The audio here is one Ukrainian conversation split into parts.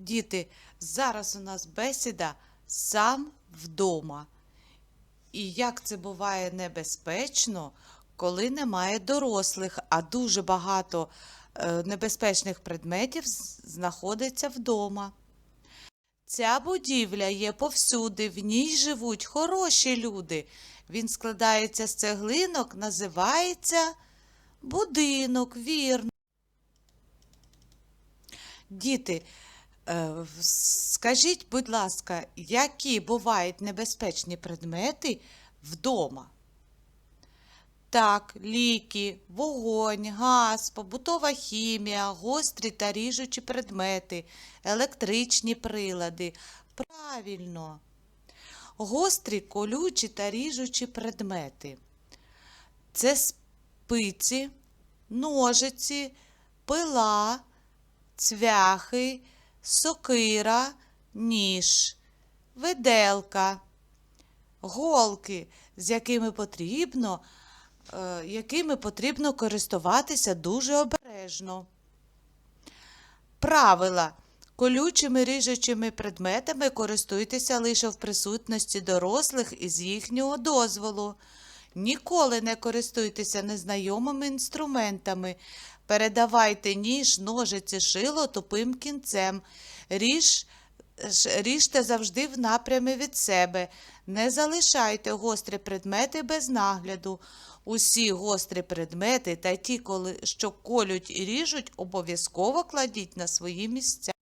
Діти, зараз у нас бесіда сам вдома. І як це буває небезпечно, коли немає дорослих, а дуже багато е, небезпечних предметів знаходиться вдома. Ця будівля є повсюди, в ній живуть хороші люди. Він складається з цеглинок, називається будинок, вірно. Діти, скажіть, будь ласка, які бувають небезпечні предмети вдома? Так, ліки, вогонь, газ, побутова хімія, гострі та ріжучі предмети, електричні прилади. Правильно. Гострі, колючі та ріжучі предмети. Це спиці, ножиці, пила, цвяхи, сокира, ніж, виделка, голки, з якими потрібно, е, якими потрібно користуватися дуже обережно. Правила. Колючими ріжучими предметами користуйтеся лише в присутності дорослих і з їхнього дозволу. Ніколи не користуйтеся незнайомими інструментами. Передавайте ніж, ножиці, шило тупим кінцем. Ріж, ріжте завжди в напрямі від себе. Не залишайте гострі предмети без нагляду. Усі гострі предмети та ті, що колють і ріжуть, обов'язково кладіть на свої місця.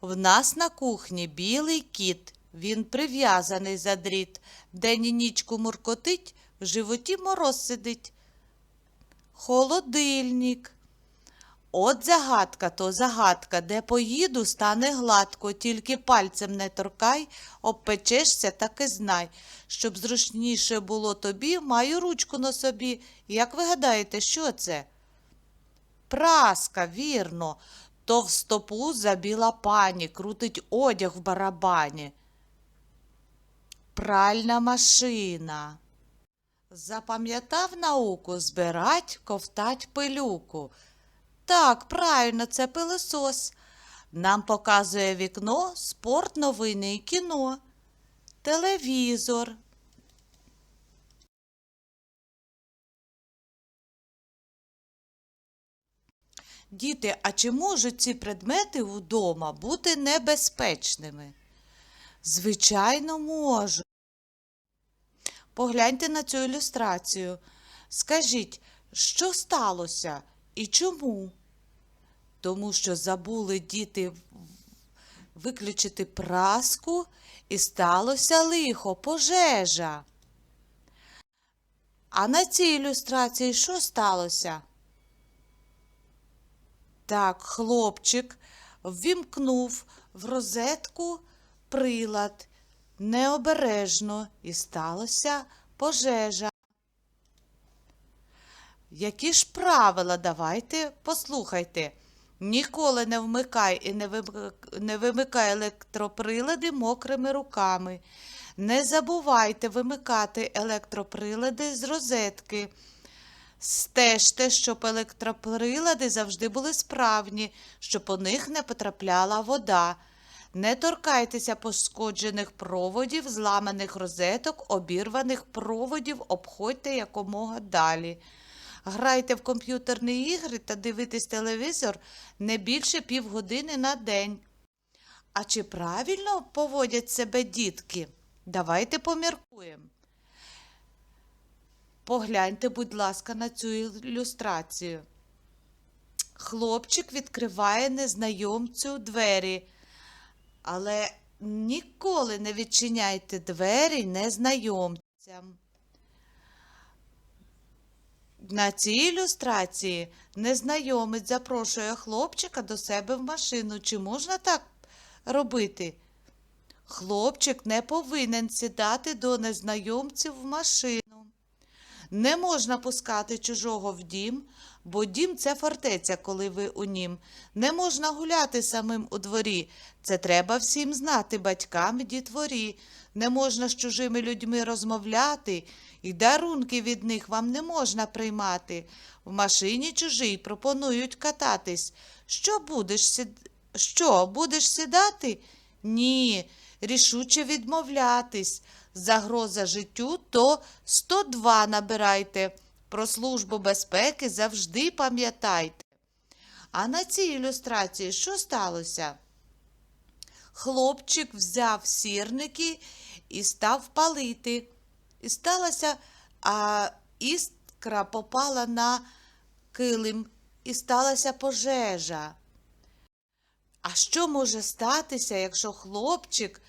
В нас на кухні білий кіт. Він прив'язаний за дріт. День і нічку муркотить, в животі мороз сидить. Холодильник. От загадка то загадка, де поїду, стане гладко, тільки пальцем не торкай, обпечешся, так і знай. Щоб зручніше було тобі, маю ручку на собі. Як ви гадаєте, що це? Праска, вірно. Товстопу забіла пані, крутить одяг в барабані. Пральна машина. Запам'ятав науку збирать, ковтать пилюку. Так, правильно, це пилосос. Нам показує вікно, спорт, новини і кіно. Телевізор. Діти, а чи можуть ці предмети вдома бути небезпечними? Звичайно, можуть. Погляньте на цю ілюстрацію. Скажіть, що сталося і чому? Тому що забули діти виключити праску і сталося лихо, пожежа. А на цій ілюстрації що сталося? Так, хлопчик ввімкнув в розетку прилад необережно і сталося пожежа. Які ж правила давайте послухайте. Ніколи не вмикай і не вимикай електроприлади мокрими руками. Не забувайте вимикати електроприлади з розетки. Стежте, щоб електроприлади завжди були справні, щоб у них не потрапляла вода. Не торкайтеся пошкоджених проводів, зламаних розеток, обірваних проводів, обходьте якомога далі. Грайте в комп'ютерні ігри та дивитесь телевізор не більше півгодини на день. А чи правильно поводять себе дітки? Давайте поміркуємо. Погляньте, будь ласка, на цю ілюстрацію. Хлопчик відкриває незнайомцю двері, але ніколи не відчиняйте двері незнайомцям. На цій ілюстрації незнайомець запрошує хлопчика до себе в машину. Чи можна так робити? Хлопчик не повинен сідати до незнайомців в машину. Не можна пускати чужого в дім, бо дім це фортеця, коли ви у нім. Не можна гуляти самим у дворі. Це треба всім знати батькам і дітворі. Не можна з чужими людьми розмовляти, і дарунки від них вам не можна приймати. В машині чужій пропонують кататись. Що будеш сід... Що, будеш сідати? Ні, рішуче відмовлятись. Загроза життю то 102 набирайте. Про службу безпеки завжди пам'ятайте. А на цій ілюстрації що сталося? Хлопчик взяв сірники і став палити. І сталося, а іскра попала на килим, і сталася пожежа. А що може статися, якщо хлопчик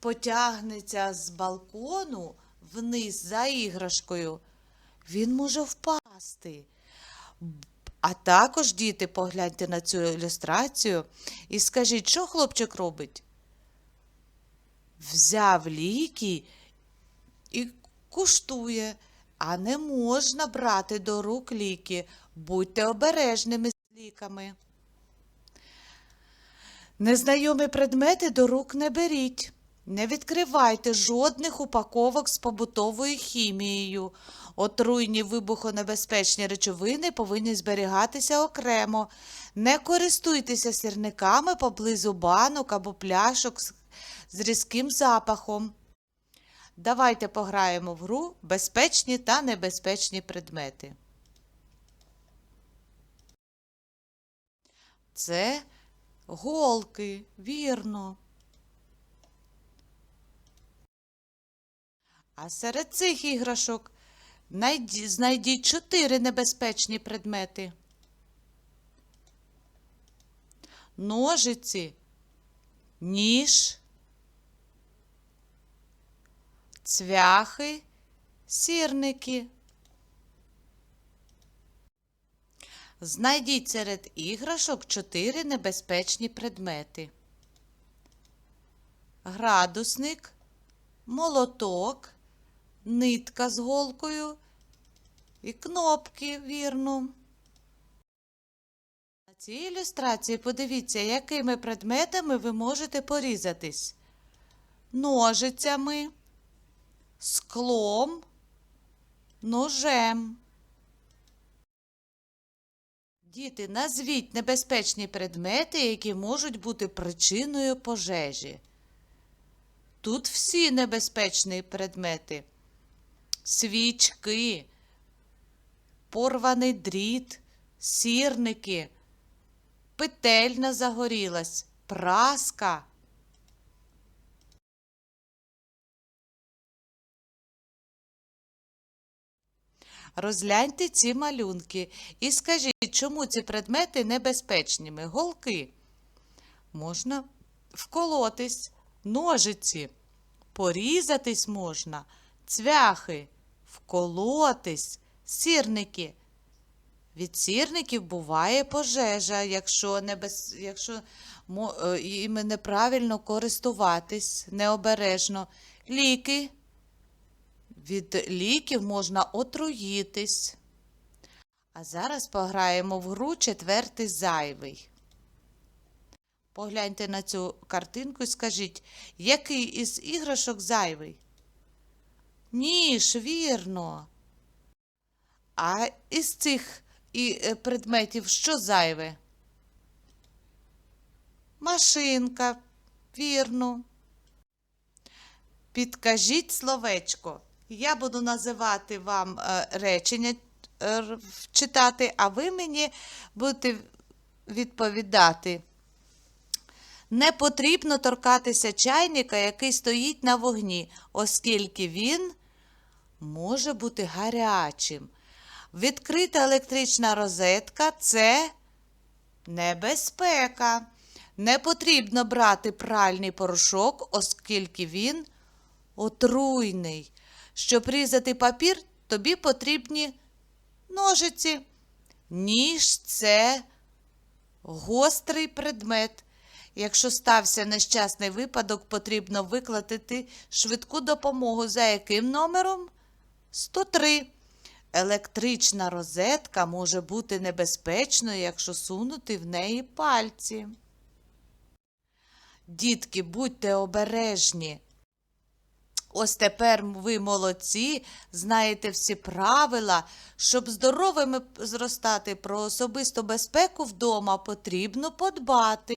потягнеться з балкону вниз за іграшкою? Він може впасти. А також, діти, погляньте на цю ілюстрацію і скажіть, що хлопчик робить? Взяв ліки і куштує, а не можна брати до рук ліки. Будьте обережними з ліками. Незнайомі предмети до рук не беріть. Не відкривайте жодних упаковок з побутовою хімією. Отруйні вибухонебезпечні речовини повинні зберігатися окремо. Не користуйтеся сірниками поблизу банок або пляшок з- різким запахом. Давайте пограємо в гру безпечні та небезпечні предмети. Це голки, вірно. А серед цих іграшок найді- знайдіть чотири небезпечні предмети. Ножиці, ніж, цвяхи, сірники. Знайдіть серед іграшок чотири небезпечні предмети. Градусник, молоток, нитка з голкою і кнопки, вірно. На цій ілюстрації подивіться, якими предметами ви можете порізатись. Ножицями, склом, ножем. Діти, назвіть небезпечні предмети, які можуть бути причиною пожежі. Тут всі небезпечні предмети. Свічки, порваний дріт, сірники, петельна загорілась, праска. Розгляньте ці малюнки і скажіть, чому ці предмети небезпечними? Голки. Можна вколотись, ножиці, порізатись можна, цвяхи, вколотись, сірники. Від сірників буває пожежа, якщо, небез... якщо е, іми неправильно користуватись, необережно. Ліки. Від ліків можна отруїтись. А зараз пограємо в гру четвертий зайвий. Погляньте на цю картинку і скажіть, який із іграшок зайвий? Ніж, вірно. А із цих і, е, предметів що зайве? Машинка, вірно. Підкажіть словечко. Я буду називати вам е, речення е, читати, а ви мені будете відповідати. Не потрібно торкатися чайника, який стоїть на вогні, оскільки він може бути гарячим. Відкрита електрична розетка це небезпека. Не потрібно брати пральний порошок, оскільки він отруйний. Щоб різати папір, тобі потрібні ножиці. Ніж це гострий предмет. Якщо стався нещасний випадок, потрібно викликати швидку допомогу. За яким номером? 103. Електрична розетка може бути небезпечною, якщо сунути в неї пальці. Дітки, будьте обережні. Ось тепер ви молодці, знаєте всі правила. Щоб здоровими зростати про особисту безпеку вдома потрібно подбати.